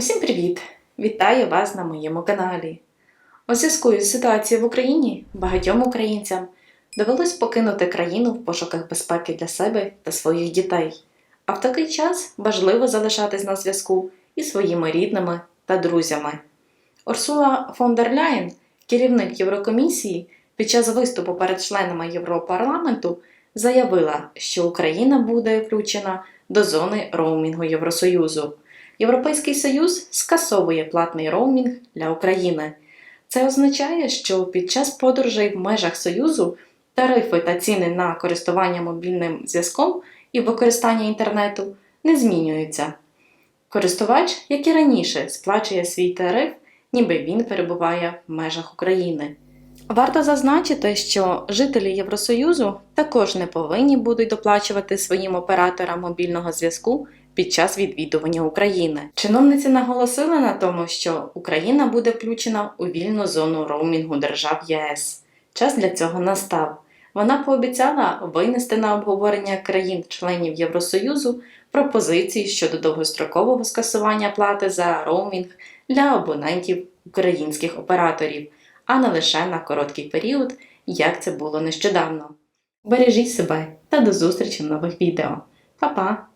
Усім привіт! Вітаю вас на моєму каналі. У зв'язку із ситуацією в Україні багатьом українцям довелось покинути країну в пошуках безпеки для себе та своїх дітей. А в такий час важливо залишатись на зв'язку із своїми рідними та друзями. Урсула фон дер Ляєн, керівник Єврокомісії, під час виступу перед членами Європарламенту заявила, що Україна буде включена до зони роумінгу Євросоюзу. Європейський Союз скасовує платний роумінг для України. Це означає, що під час подорожей в межах Союзу тарифи та ціни на користування мобільним зв'язком і використання інтернету не змінюються. Користувач, як і раніше, сплачує свій тариф, ніби він перебуває в межах України. Варто зазначити, що жителі Євросоюзу також не повинні будуть доплачувати своїм операторам мобільного зв'язку під час відвідування України. Чиновниці наголосили на тому, що Україна буде включена у вільну зону роумінгу держав ЄС. Час для цього настав. Вона пообіцяла винести на обговорення країн-членів Євросоюзу пропозиції щодо довгострокового скасування плати за роумінг для абонентів українських операторів, а не лише на короткий період, як це було нещодавно. Бережіть себе та до зустрічі в нових відео. Па-па!